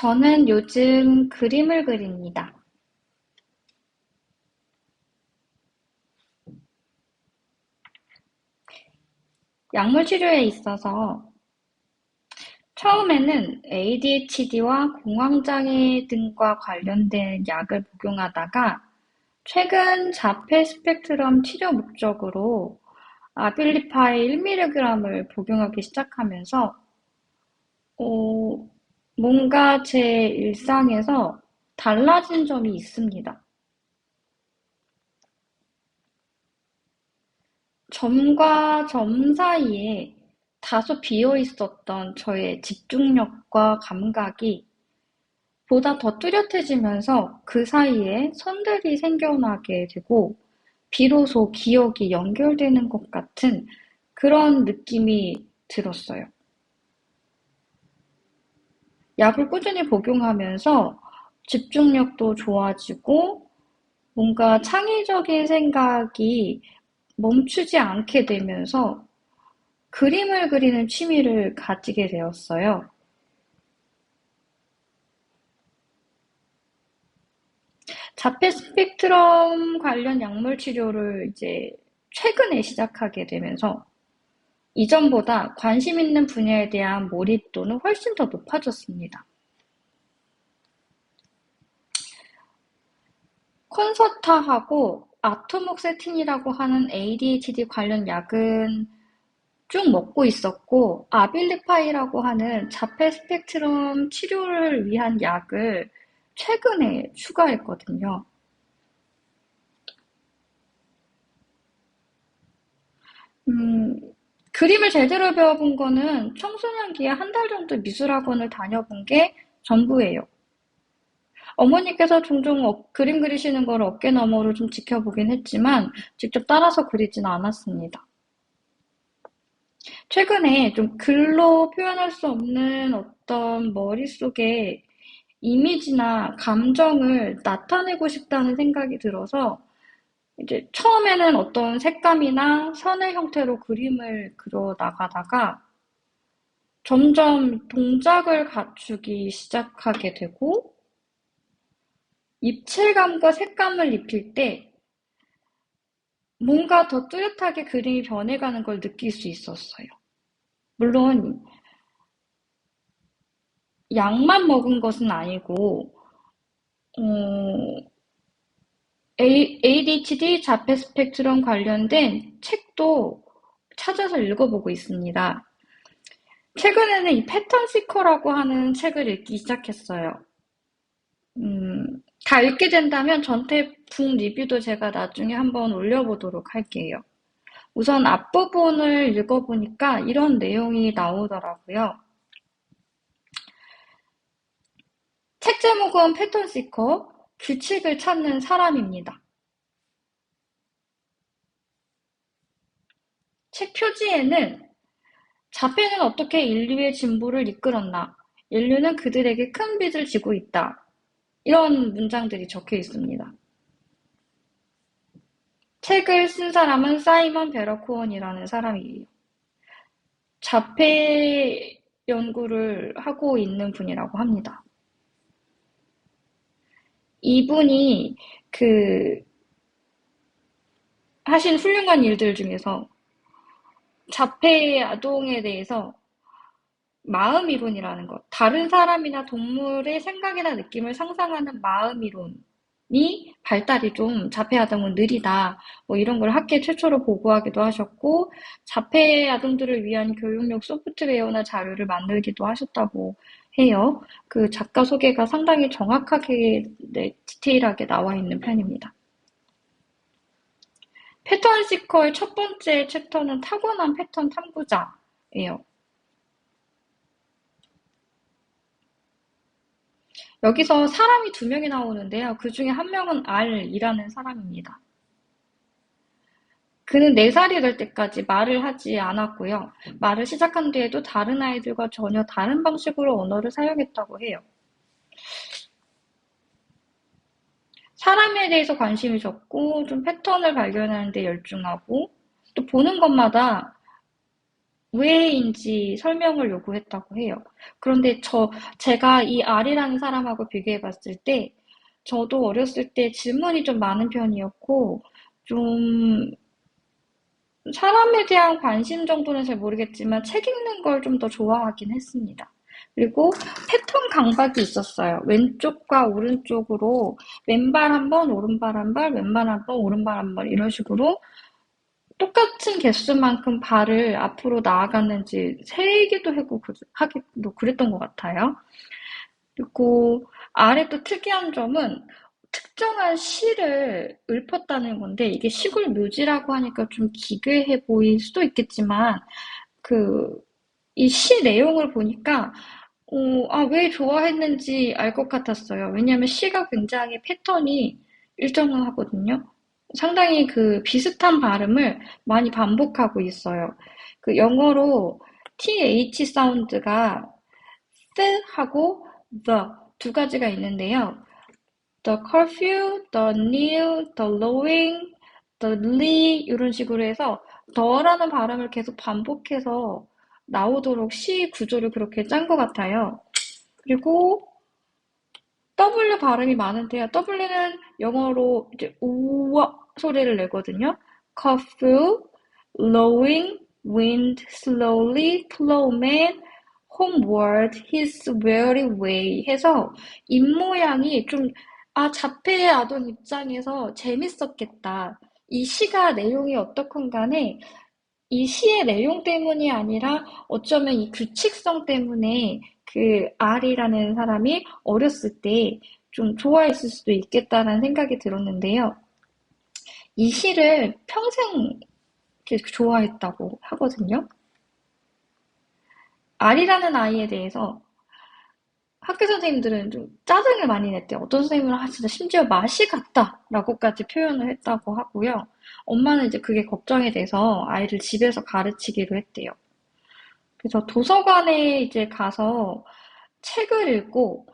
저는 요즘 그림을 그립니다. 약물 치료에 있어서 처음에는 ADHD와 공황장애 등과 관련된 약을 복용하다가 최근 자폐 스펙트럼 치료 목적으로 아빌리파이 1mg을 복용하기 시작하면서 어, 뭔가 제 일상에서 달라진 점이 있습니다. 점과 점 사이에 다소 비어 있었던 저의 집중력과 감각이 보다 더 뚜렷해지면서 그 사이에 선들이 생겨나게 되고 비로소 기억이 연결되는 것 같은 그런 느낌이 들었어요. 약을 꾸준히 복용하면서 집중력도 좋아지고 뭔가 창의적인 생각이 멈추지 않게 되면서 그림을 그리는 취미를 가지게 되었어요. 자폐 스펙트럼 관련 약물 치료를 이제 최근에 시작하게 되면서 이전보다 관심 있는 분야에 대한 몰입도는 훨씬 더 높아졌습니다. 콘서타하고 아토목 세틴이라고 하는 ADHD 관련 약은 쭉 먹고 있었고 아빌리파이라고 하는 자폐 스펙트럼 치료를 위한 약을 최근에 추가했거든요. 음, 그림을 제대로 배워본 거는 청소년기에 한 달 정도 미술학원을 다녀본 게 전부예요. 어머니께서 종종 어, 그림 그리시는 걸 어깨 너머로 좀 지켜보긴 했지만 직접 따라서 그리진 않았습니다. 최근에 좀 글로 표현할 수 없는 어떤 머릿속에 이미지나 감정을 나타내고 싶다는 생각이 들어서 이제 처음에는 어떤 색감이나 선의 형태로 그림을 그려 나가다가 점점 동작을 갖추기 시작하게 되고 입체감과 색감을 입힐 때 뭔가 더 뚜렷하게 그림이 변해가는 걸 느낄 수 있었어요. 물론 약만 먹은 것은 아니고 어, ADHD 자폐 스펙트럼 관련된 책도 찾아서 읽어보고 있습니다. 최근에는 이 패턴 시커라고 하는 책을 읽기 시작했어요. 음, 다 읽게 된다면 전태풍 리뷰도 제가 나중에 한번 올려보도록 할게요. 우선 앞부분을 읽어보니까 이런 내용이 나오더라고요. 책 제목은 패턴 시커, 규칙을 찾는 사람입니다. 책 표지에는 자폐는 어떻게 인류의 진보를 이끌었나? 인류는 그들에게 큰 빚을 지고 있다. 이런 문장들이 적혀 있습니다. 책을 쓴 사람은 사이먼 베러코언이라는 사람이에요. 자폐 연구를 하고 있는 분이라고 합니다. 이분이 그 하신 훌륭한 일들 중에서 자폐 아동에 대해서 마음 이론이라는 것, 다른 사람이나 동물의 생각이나 느낌을 상상하는 마음 이론 이 발달이 좀 자폐 아동은 느리다. 뭐 이런 걸 학계 최초로 보고하기도 하셨고, 자폐 아동들을 위한 교육용 소프트웨어나 자료를 만들기도 하셨다고 해요. 그 작가 소개가 상당히 정확하게, 네, 디테일하게 나와 있는 편입니다. 패턴 시커의 첫 번째 챕터는 타고난 패턴 탐구자예요. 여기서 사람이 두 명이 나오는데요. 그 중에 한 명은 R이라는 사람입니다. 그는 4살이 될 때까지 말을 하지 않았고요. 말을 시작한 뒤에도 다른 아이들과 전혀 다른 방식으로 언어를 사용했다고 해요. 사람에 대해서 관심이 적고 좀 패턴을 발견하는 데 열중하고 또 보는 것마다 왜인지 설명을 요구했다고 해요. 그런데 저, 제가 이 R이라는 사람하고 비교해 봤을 때, 저도 어렸을 때 질문이 좀 많은 편이었고, 좀, 사람에 대한 관심 정도는 잘 모르겠지만, 책 읽는 걸 좀 더 좋아하긴 했습니다. 그리고 패턴 강박이 있었어요. 왼쪽과 오른쪽으로 왼발 한 번, 오른발 한 발, 왼발 한 번, 오른발 한 번, 이런 식으로 똑같은 개수만큼 발을 앞으로 나아갔는지 세기도 하고 하기도 그랬던 것 같아요. 그리고 아래 또 특이한 점은 특정한 시를 읊었다는 건데 이게 시골 묘지라고 하니까 좀 기괴해 보일 수도 있겠지만 그 이 시 내용을 보니까 어, 아, 왜 좋아했는지 알 것 같았어요. 왜냐하면 시가 굉장히 패턴이 일정하거든요. 상당히 그 비슷한 발음을 많이 반복하고 있어요. 그 영어로 th 사운드가 th하고 the 두 가지가 있는데요. the curfew, the new, the lowing, the lee 이런 식으로 해서 더라는 발음을 계속 반복해서 나오도록 시 구조를 그렇게 짠 것 같아요. 그리고 W 발음이 많은데요. W는 영어로 이제 우와 소리를 내거든요. curfew, lowing, wind, slowly, plowman, homeward, his weary way 해서 입모양이 좀, 아, 자폐의 아동 입장에서 재밌었겠다. 이 시가 내용이 어떻건 간에 이 시의 내용 때문이 아니라 어쩌면 이 규칙성 때문에 그 R이라는 사람이 어렸을 때 좀 좋아했을 수도 있겠다라는 생각이 들었는데요. 이 시를 평생 좋아했다고 하거든요. R이라는 아이에 대해서 학교 선생님들은 좀 짜증을 많이 냈대요. 어떤 선생님은 아, 진짜 심지어 맛이 같다 라고까지 표현을 했다고 하고요. 엄마는 이제 그게 걱정이 돼서 아이를 집에서 가르치기로 했대요. 그래서 도서관에 이제 가서 책을 읽고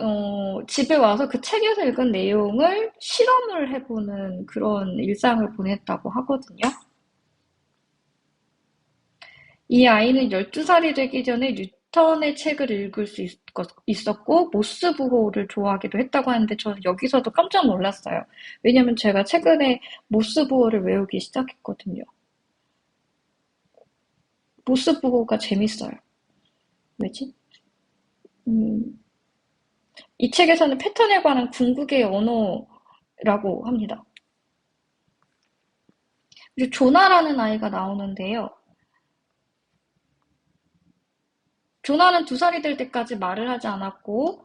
어, 집에 와서 그 책에서 읽은 내용을 실험을 해보는 그런 일상을 보냈다고 하거든요. 이 아이는 12살이 되기 전에 뉴턴의 책을 읽을 수 있었고, 모스 부호를 좋아하기도 했다고 하는데, 저는 여기서도 깜짝 놀랐어요. 왜냐면 제가 최근에 모스 부호를 외우기 시작했거든요. 모스 부호가 재밌어요. 왜지? 음, 이 책에서는 패턴에 관한 궁극의 언어라고 합니다. 그리고 조나라는 아이가 나오는데요. 조나는 두 살이 될 때까지 말을 하지 않았고,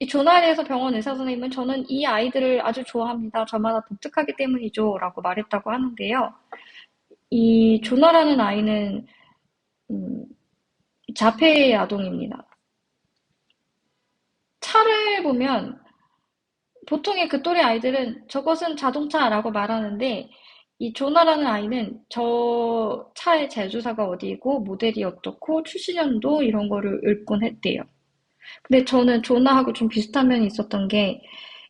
이 조나에 대해서 병원 의사 선생님은 저는 이 아이들을 아주 좋아합니다. 저마다 독특하기 때문이죠. 라고 말했다고 하는데요. 이 조나라는 아이는, 음, 자폐 아동입니다. 차를 보면 보통의 그 또래 아이들은 저것은 자동차라고 말하는데 이 조나라는 아이는 저 차의 제조사가 어디고 모델이 어떻고 출시년도 이런 거를 읽곤 했대요. 근데 저는 조나하고 좀 비슷한 면이 있었던 게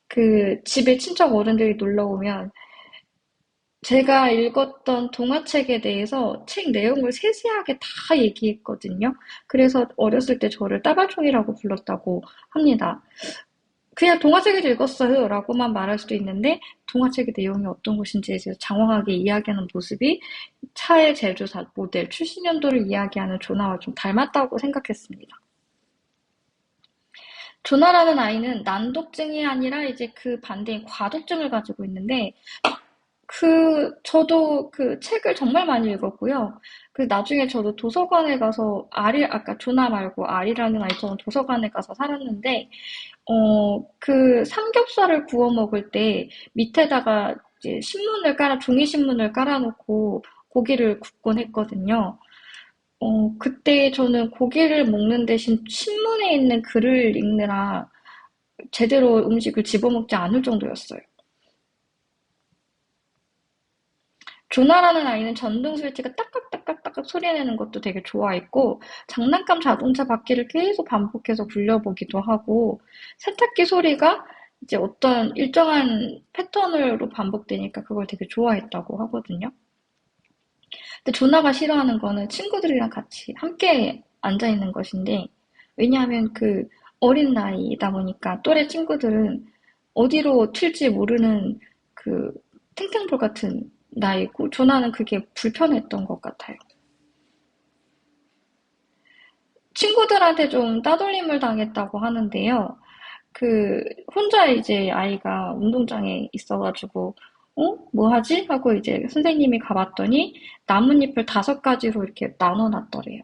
그 집에 친척 어른들이 놀러 오면 제가 읽었던 동화책에 대해서 책 내용을 세세하게 다 얘기했거든요. 그래서 어렸을 때 저를 따발총이라고 불렀다고 합니다. 그냥 동화책을 읽었어요 라고만 말할 수도 있는데 동화책의 내용이 어떤 것인지에 대해서 장황하게 이야기하는 모습이 차의 제조사 모델 출시 연도를 이야기하는 조나와 좀 닮았다고 생각했습니다. 조나라는 아이는 난독증이 아니라 이제 그 반대인 과독증을 가지고 있는데 그 저도 그 책을 정말 많이 읽었고요. 그 나중에 저도 도서관에 가서 아리 아까 조나 말고 아리라는 아이처럼 도서관에 가서 살았는데 어 그 삼겹살을 구워 먹을 때 밑에다가 이제 신문을 깔아 종이 신문을 깔아놓고 고기를 굽곤 했거든요. 어 그때 저는 고기를 먹는 대신 신문에 있는 글을 읽느라 제대로 음식을 집어먹지 않을 정도였어요. 조나라는 아이는 전등 스위치가 딱딱딱딱딱 소리 내는 것도 되게 좋아했고 장난감 자동차 바퀴를 계속 반복해서 굴려보기도 하고 세탁기 소리가 이제 어떤 일정한 패턴으로 반복되니까 그걸 되게 좋아했다고 하거든요. 근데 조나가 싫어하는 거는 친구들이랑 같이 함께 앉아 있는 것인데, 왜냐하면 그 어린 나이이다 보니까 또래 친구들은 어디로 튈지 모르는 그 탱탱볼 같은 나이고, 조나는 그게 불편했던 것 같아요. 친구들한테 좀 따돌림을 당했다고 하는데요. 그 혼자 이제 아이가 운동장에 있어가지고 어? 뭐 하지? 하고 이제 선생님이 가봤더니 나뭇잎을 다섯 가지로 이렇게 나눠 놨더래요.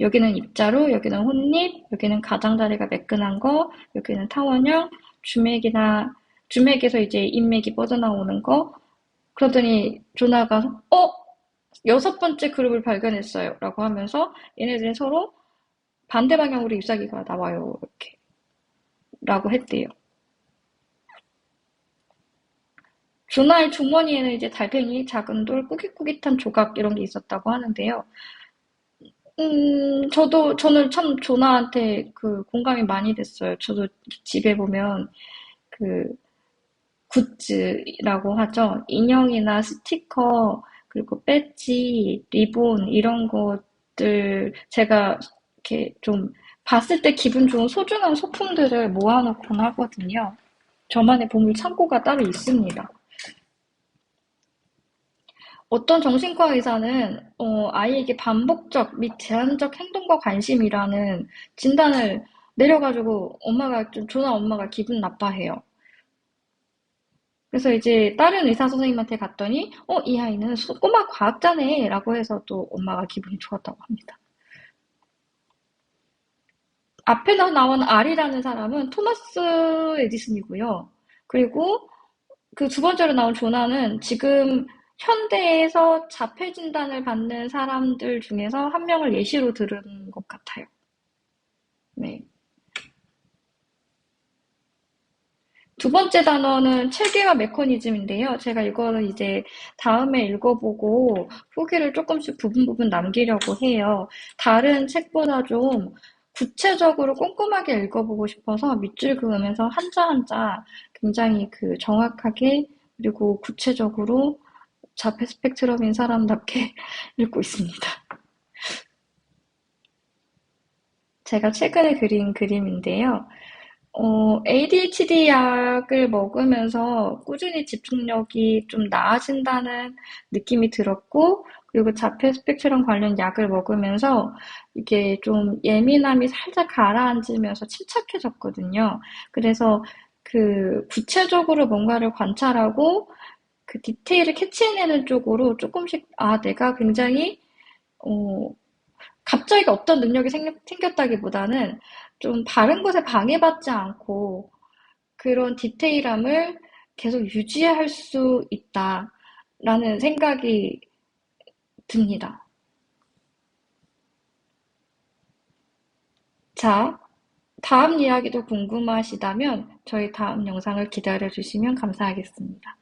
여기는 입자루, 여기는 혼잎, 여기는 가장자리가 매끈한 거, 여기는 타원형, 주맥이나 주맥에서 이제 인맥이 뻗어나오는 거. 그러더니 조나가 어? 여섯 번째 그룹을 발견했어요. 라고 하면서 얘네들이 서로 반대 방향으로 잎사귀가 나와요. 이렇게. 라고 했대요. 조나의 주머니에는 이제 달팽이, 작은 돌, 꾸깃꾸깃한 조각 이런 게 있었다고 하는데요. 음, 저도, 저는 참 조나한테 그 공감이 많이 됐어요. 저도 집에 보면 그 굿즈라고 하죠. 인형이나 스티커, 그리고 배지, 리본, 이런 것들 제가 이렇게 좀 봤을 때 기분 좋은 소중한 소품들을 모아놓곤 하거든요. 저만의 보물 창고가 따로 있습니다. 어떤 정신과 의사는 어, 아이에게 반복적 및 제한적 행동과 관심이라는 진단을 내려가지고 엄마가 좀 조나 엄마가 기분 나빠해요. 그래서 이제 다른 의사 선생님한테 갔더니 어, 이 아이는 꼬마 과학자네 라고 해서 또 엄마가 기분이 좋았다고 합니다. 앞에 나온 알이라는 사람은 토마스 에디슨이고요. 그리고 그 두 번째로 나온 조나는 지금 현대에서 자폐 진단을 받는 사람들 중에서 한 명을 예시로 들은 것 같아요. 네. 두 번째 단어는 체계와 메커니즘인데요. 제가 이거는 이제 다음에 읽어보고 후기를 조금씩 부분 부분 남기려고 해요. 다른 책보다 좀 구체적으로 꼼꼼하게 읽어보고 싶어서 밑줄 그으면서 한자 한자 굉장히 그 정확하게 그리고 구체적으로 자폐 스펙트럼인 사람답게 읽고 있습니다. 제가 최근에 그린 그림인데요. 어, ADHD 약을 먹으면서 꾸준히 집중력이 좀 나아진다는 느낌이 들었고, 그리고 자폐 스펙트럼 관련 약을 먹으면서 이게 좀 예민함이 살짝 가라앉으면서 침착해졌거든요. 그래서 그 구체적으로 뭔가를 관찰하고 그 디테일을 캐치해내는 쪽으로 조금씩, 아, 내가 굉장히, 어, 갑자기 어떤 능력이 생, 생겼다기보다는 좀 다른 것에 방해받지 않고 그런 디테일함을 계속 유지할 수 있다라는 생각이 듭니다. 자, 다음 이야기도 궁금하시다면 저희 다음 영상을 기다려 주시면 감사하겠습니다.